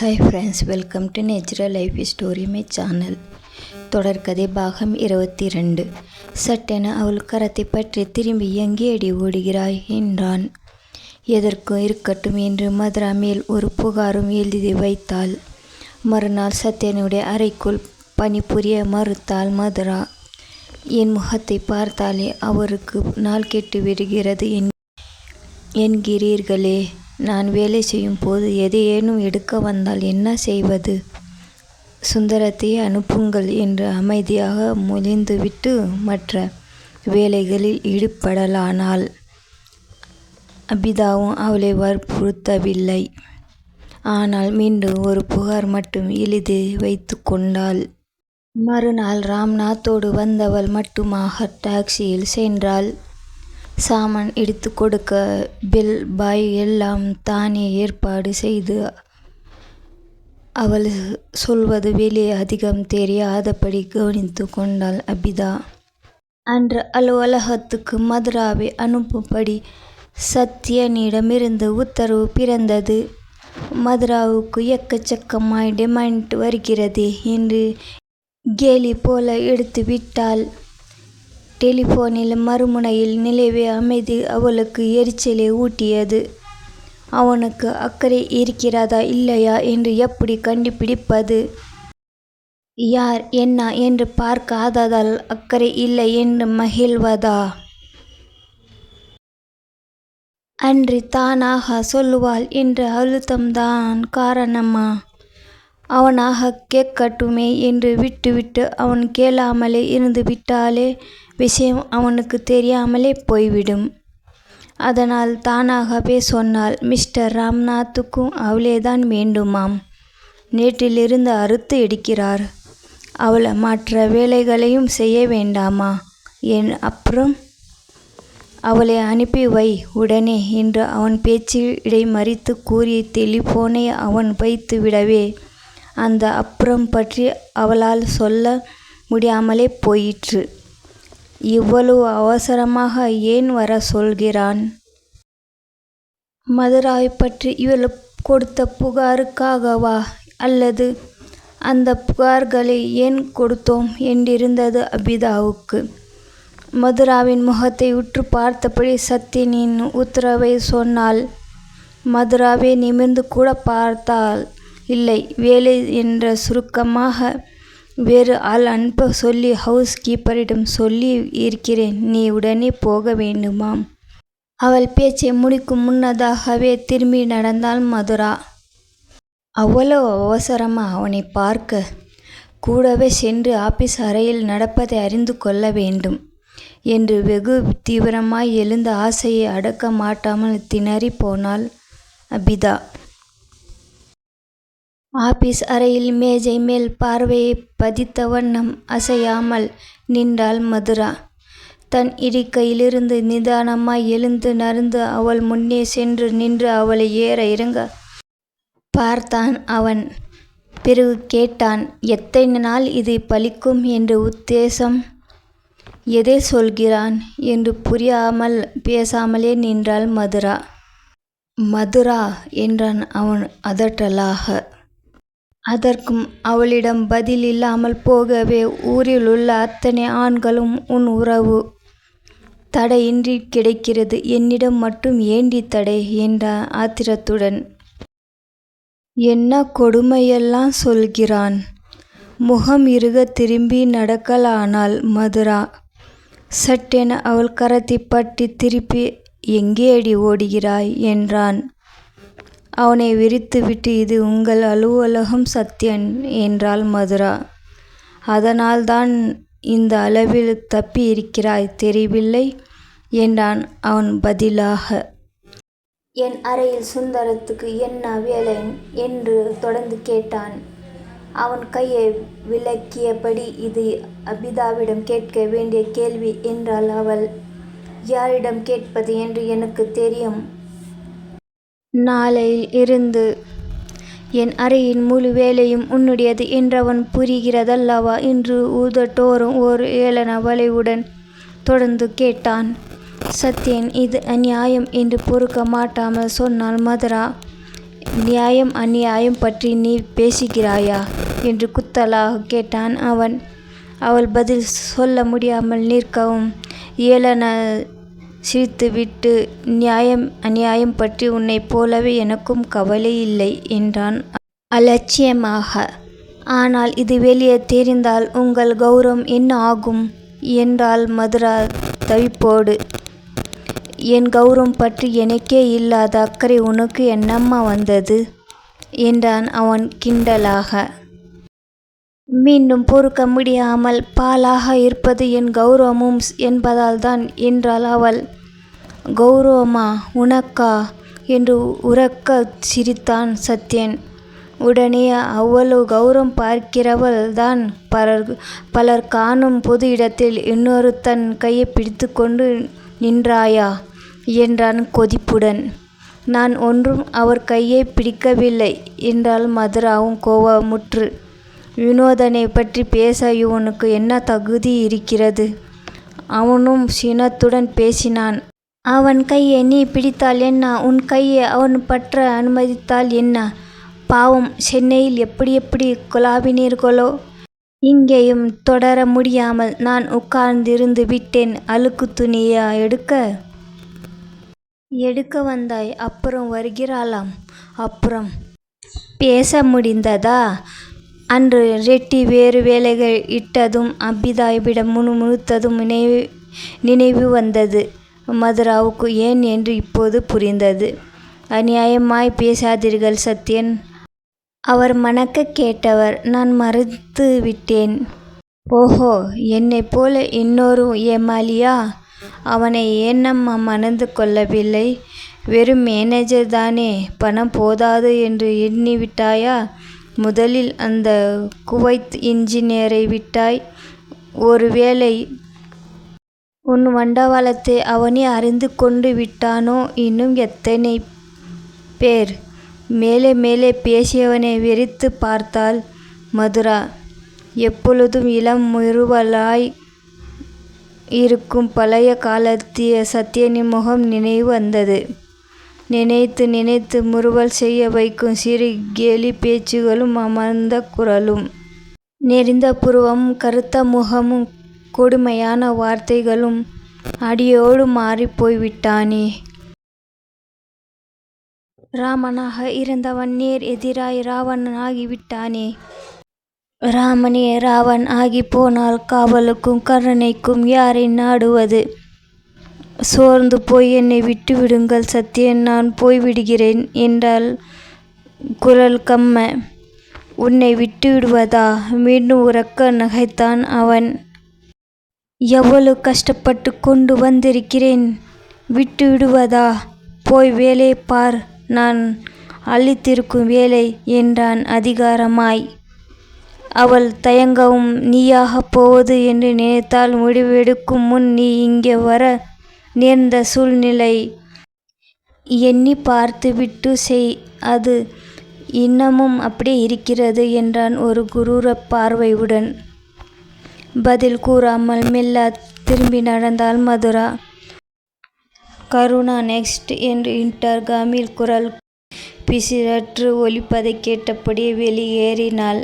Hi friends welcome to natural life story my channel தொடர்கதை பாகம் இருபத்தி ரெண்டு சட்டென அவள் கரத்தை பற்றி திரும்பி எங்கே அடி ஓடுகிறாய் என்றான். எதற்கும் இருக்கட்டும் என்று மதுரா மேல் ஒரு புகாரும் எழுதி வைத்தாள். மறுநாள் சத்யனுடைய அறைக்குள் பணிபுரிய மறுத்தாள் மதுரா. என் முகத்தை பார்த்தாலே அவருக்கு நாள் கெட்டு விடுகிறது என் என்கிறீர்களே. நான் வேலை செய்யும் போது எதையேனும் எடுக்க வந்தால் என்ன செய்வது? சுந்தரத்தை அனுப்புங்கள் என்று அமைதியாக மொழிந்துவிட்டு மற்ற வேலைகளில் ஈடுபடலானாள். அபிதாவும் அவளை வற்புறுத்தவில்லை. ஆனால் மீண்டும் ஒரு புகார் மட்டும் எழுதி வைத்து கொண்டாள். மறுநாள் ராம்நாத்தோடு வந்தவள் மட்டுமாக டாக்ஸியில் சென்றாள். சாமான் எடுத்து கொடுக்க பில் பாய் எல்லாம் தானே ஏற்பாடு செய்து அவள் சொல்வது வெளியே அதிகம் தெரியாதபடி கவனித்து கொண்டாள் அபிதா. அன்று அலுவலகத்துக்கு மதுராவை அனுப்பும்படி சத்யனிடமிருந்து உத்தரவு பிறந்தது. மதுராவுக்கு எக்கச்சக்கமாய் டிமாண்ட் வருகிறது என்று கேலி போல எடுத்து விட்டாள் டெலிஃபோனில் மறுமுனையில் நிலவிய அமைதி அவளுக்கு எரிச்சலை ஊட்டியது. அவனுக்கு அக்கறை இருக்கிறதா இல்லையா என்று எப்படி கண்டுபிடிப்பது? யார் என்ன என்று பார்க்காததால் அக்கறை இல்லை என்று மகிழ்வதா? அன்றி தானாக சொல்லுவாள் என்ற அழுத்தம்தான் காரணமா? அவனாக கேட்கட்டுமே என்று விட்டுவிட்டு அவன் கேளாமலே இருந்து விட்டாலே விஷயம் அவனுக்கு தெரியாமலே போய்விடும். அதனால் தானாகவே சொன்னாள் மிஸ்டர் ராம்நாத்துக்கும் அவளேதான் வேண்டுமாம். நேற்றிலிருந்து அறுத்து எடுக்கிறார் அவளை மற்ற வேலைகளையும் செய்ய வேண்டாமா? என் அப்புறம்? அவளை அனுப்பி வை உடனே என்று அவன் பேச்சு இடைமறித்து கூறி டெலிஃபோனை அவன் வைத்து விடவே அந்த அப்புறம் பற்றி அவளால் சொல்ல முடியாமலே போயிற்று. இவ்வளவு அவசரமாக ஏன் வர சொல்கிறான்? மதுராவை பற்றி இவள் கொடுத்த புகாருக்காகவா? அல்லது அந்த புகார்களை ஏன் கொடுத்தோம் என்றிருந்தது அபிதாவுக்கு. மதுராவின் முகத்தை உற்று பார்த்தபடி சத்தினின் உத்தரவை சொன்னால் மதுராவை நிமிர்ந்து கூட பார்த்தால் இல்லை வேலை என்ற சுருக்கமாக வேறு ஆள் அனுப்ப சொல்லி ஹவுஸ் கீப்பரிடம் சொல்லி இருக்கிறேன். நீ உடனே போக வேண்டுமாம். அவள் பேச்சை முடிக்கும் முன்னதாகவே திரும்பி நடந்தாள் மதுரா. அவ்வளவு அவசரமாக அவனை பார்க்க கூடவே சென்று ஆபீஸ் அறையில் நடப்பதை அறிந்து கொள்ள வேண்டும் என்று வெகு தீவிரமாய் எழுந்த ஆசையை அடக்க மாட்டாமல் திணறி போனாள் அபிதா. ஆபீஸ் அறையில் மேஜை மேல் பார்வையை பதித்த வண்ணம் அசையாமல் நின்றாள் மதுரா. தன் இடிக்கையிலிருந்து நிதானமாய் எழுந்து நடந்து அவள் முன்னே சென்று நின்று அவளை ஏற இறங்க பார்த்தான் அவன். பிறகு கேட்டான் எத்தனை நாள் இது பலிக்கும் என்று உத்தேசம்? எதை சொல்கிறான்? என்று புரியாமல் பேசாமலே நின்றாள் மதுரா. மதுரா என்றான் அவன் அதட்டலாக. அதற்கும் அவளிடம் பதில் இல்லாமல் போகவே ஊரில் உள்ள அத்தனை ஆண்களும் உன் உறவு தடையின்றி கிடைக்கிறது. என்னிடம் மட்டும் ஏண்டி தடை? என்ற ஆத்திரத்துடன். என்ன கொடுமையெல்லாம் சொல்கிறான்? முகம் இருக திரும்பி நடக்கலானால் மதுரா? சட்டென அவள் கரத்தை பற்றி திருப்பி எங்கே அடி ஓடுகிறாய்? என்றான். அவனை விரித்துவிட்டு இது உங்கள் அலுவலகம் சத்யன் என்றாள் மதுரா. அதனால்தான் இந்த அளவில் தப்பி இருக்கிறாய் தெரியவில்லை என்றான் அவன் பதிலாக. என் அறையில் சுந்தரத்துக்கு என்ன வேலை என்று தொடர்ந்து கேட்டான். அவன் கையை விளக்கியபடி இது அபிதாவிடம் கேட்க வேண்டிய கேள்வி என்றாள் அவள். யாரிடம் கேட்பது என்று எனக்கு தெரியும். நாளையில் இருந்து என் அறையின் முழு வேலையும் உன்னுடையது என்றவன் புரிகிறதல்லவா? என்று ஊதட்டோறும் ஒரு ஏளன வளைவுடன் தொடர்ந்து கேட்டான். சத்யன் இது அநியாயம் என்று பொறுக்க மாட்டாமல் சொன்னாள் மதுரா நியாயம் அநியாயம் பற்றி நீ பேசுகிறாயா என்று குத்தலாக கேட்டான் அவன். அவள் பதில் சொல்ல முடியாமல் நிற்கவும் ஏளன சிரித்துவிட்டு நியாயம் அநியாயம் பற்றி உன்னைப் போலவே எனக்கும் கவலை இல்லை என்றான். அலட்சியமாக. ஆனால் இது வெளியே தெரிந்தால் உங்கள் கௌரவம் என்ன ஆகும்? என்றால் மதுரா தவிப்போடு. என் கௌரவம் பற்றி எனக்கே இல்லாத அக்கறை உனக்கு என்னம்மா வந்தது? என்றான் அவன் கிண்டலாக. மீண்டும் பொறுக்க முடியாமல் பாலாக இருப்பது என் கௌரவமும் என்பதால் தான் என்றாள் அவள். கௌரவமா உனக்கா? என்று உறக்க சிரித்தான் சத்யன். உடனே அவ்வளவு கௌரவம் பார்க்கிறவள் தான் பலர் பலர் காணும் பொது இடத்தில் இன்னொரு தன் கையை பிடித்து கொண்டு நின்றாயா? என்றான் கொதிப்புடன். நான் ஒன்றும் அவர் கையை பிடிக்கவில்லை என்றால் மதுராவும் கோவமுற்று. வினோதனை பற்றி பேச இவனுக்கு என்ன தகுதி இருக்கிறது? அவனும் சினத்துடன் பேசினான். அவன் கையை நீ பிடித்தால் என்ன? உன் கையை அவன் பற்ற அனுமதித்தால் என்ன? பாவம் சென்னையில் எப்படி எப்படி குழாவினீர்களோ? இங்கேயும் தொடர முடியாமல் நான் உட்கார்ந்திருந்து விட்டேன். அழுக்கு துணியா எடுக்க. எடுக்க வந்தாய். அப்புறம் வருகிறாளாம். அப்புறம். பேச முடிந்ததா? அன்று ரெட்டி வேறு வேலைகள் இட்டதும் அபிதாவிடம் முணுமுணுத்ததும் நினைவு நினைவு வந்தது. மதுராவுக்கு ஏன் என்று இப்போது புரிந்தது. அநியாயமாய் பேசாதீர்கள் சத்யன். அவர் மணக்க கேட்டவர் நான் மறுத்து விட்டேன். ஓஹோ என்னை போல இன்னொரு ஏமாலியா அவனை ஏன்னம்மா மணந்து கொள்ளவில்லை? வெறும் மேனேஜர் தானே பணம் போதாது என்று எண்ணிவிட்டாயா? முதலில் அந்த குவைத் இன்ஜினியரை விட்டாய். ஒருவேளை உன் வண்டவாளத்தை அவனே அறிந்து கொண்டு விட்டானோ? இன்னும் எத்தனை பேர்? மேலே மேலே பேசியவனை வெறித்து பார்த்தால் மதுரா. எப்பொழுதும் இளம் முருவலாய் இருக்கும் பழைய காலத்திய சத்தியனின் முகம் நினைவு வந்தது. நினைத்து நினைத்து முறுவல் செய்ய வைக்கும் சிறு கேலி பேச்சுகளும் அமர்ந்த குரலும். நெறிந்த புருவமும் கருத்த முகமும் கொடுமையான வார்த்தைகளும் அடியோடு மாறிப் போய்விட்டானே. ராமனாக இருந்தவன் நேர் எதிராய் ராவணன் ஆகிவிட்டானே. ராமனே ராவன் ஆகி போனால் காவலுக்கும் கருணைக்கும் யாரை நாடுவது? சோர்ந்து போய் என்னை விட்டு விடுங்கள் சத்தியன் நான் போய்விடுகிறேன் என்றால் குரல் கம்ம. உன்னை விட்டு விடுவதா மீண்டும் உறக்க நகைத்தான் அவன். எவ்வளவு கஷ்டப்பட்டு கொண்டு வந்திருக்கிறேன்? விட்டு விடுவதா போய் வேலை பார். நான் அளித்திருக்கும் வேலை என்றான் அதிகாரமாய். அவள் தயங்கவும் நீயாகப் போவது என்று நினைத்தால் முடிவெடுக்கும் முன் நீ இங்கே வர நேர்ந்த சூழ்நிலை எண்ணி பார்த்துவிட்டு செய். அது இன்னமும் அப்படியே இருக்கிறது என்றான் ஒரு குரூர பார்வையுடன். பதில் கூறாமல் மெல்ல திரும்பி நடந்தாள் மதுரா. கருணா நெக்ஸ்ட் என்று இன்டர்காமில் குரல் பிசிறற்று ஒலிப்பதை கேட்டபடியே வெளியேறினாள்.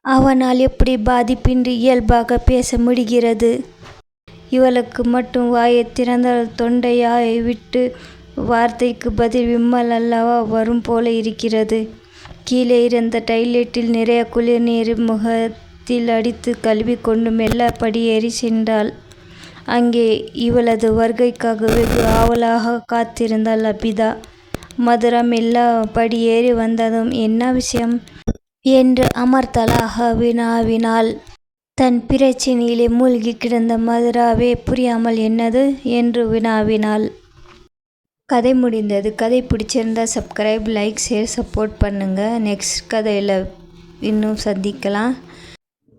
அவனால் எப்படி பாதிப்பின்றி இயல்பாக பேச முடிகிறது? இவளுக்கு மட்டும் வாயை திறந்தால் தொண்டையாய் விட்டு வார்த்தைக்கு பதில் விம்மல் அல்லவா வரும் போல இருக்கிறது. கீழே இருந்த டைலெட்டில் நிறைய குளிர் நீர் முகத்தில் அடித்து கழுவி கொண்டு மெல்ல படியேறி சென்றாள். அங்கே இவளது வருகைக்காக வெகு ஆவலாக காத்திருந்தாள் அபிதா. மதுரம் எல்லா படியேறி வந்ததும் என்ன விஷயம்? என்று அமர்த்தலாக வினாவினாள். தன் பிரச்சினையிலே மூழ்கி கிடந்த மதுராவே புரியாமல் என்னது? என்று வினாவினாள். கதை முடிந்தது. கதை பிடிச்சிருந்தா சப்ஸ்கிரைப் லைக் ஷேர் சப்போர்ட் பண்ணுங்கள் நெக்ஸ்ட் கதையில் இன்னும் சந்திக்கலாம்.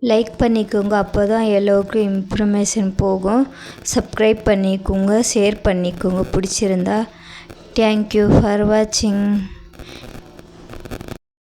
லைக் பண்ணிக்கோங்க. அப்போ தான் எல்லோருக்கும் இன்ஃபர்மேஷன் போகும். சப்ஸ்கிரைப் பண்ணிக்கோங்க. ஷேர் பண்ணிக்கோங்க. பிடிச்சிருந்தா. தேங்க்யூ ஃபார் வாட்சிங்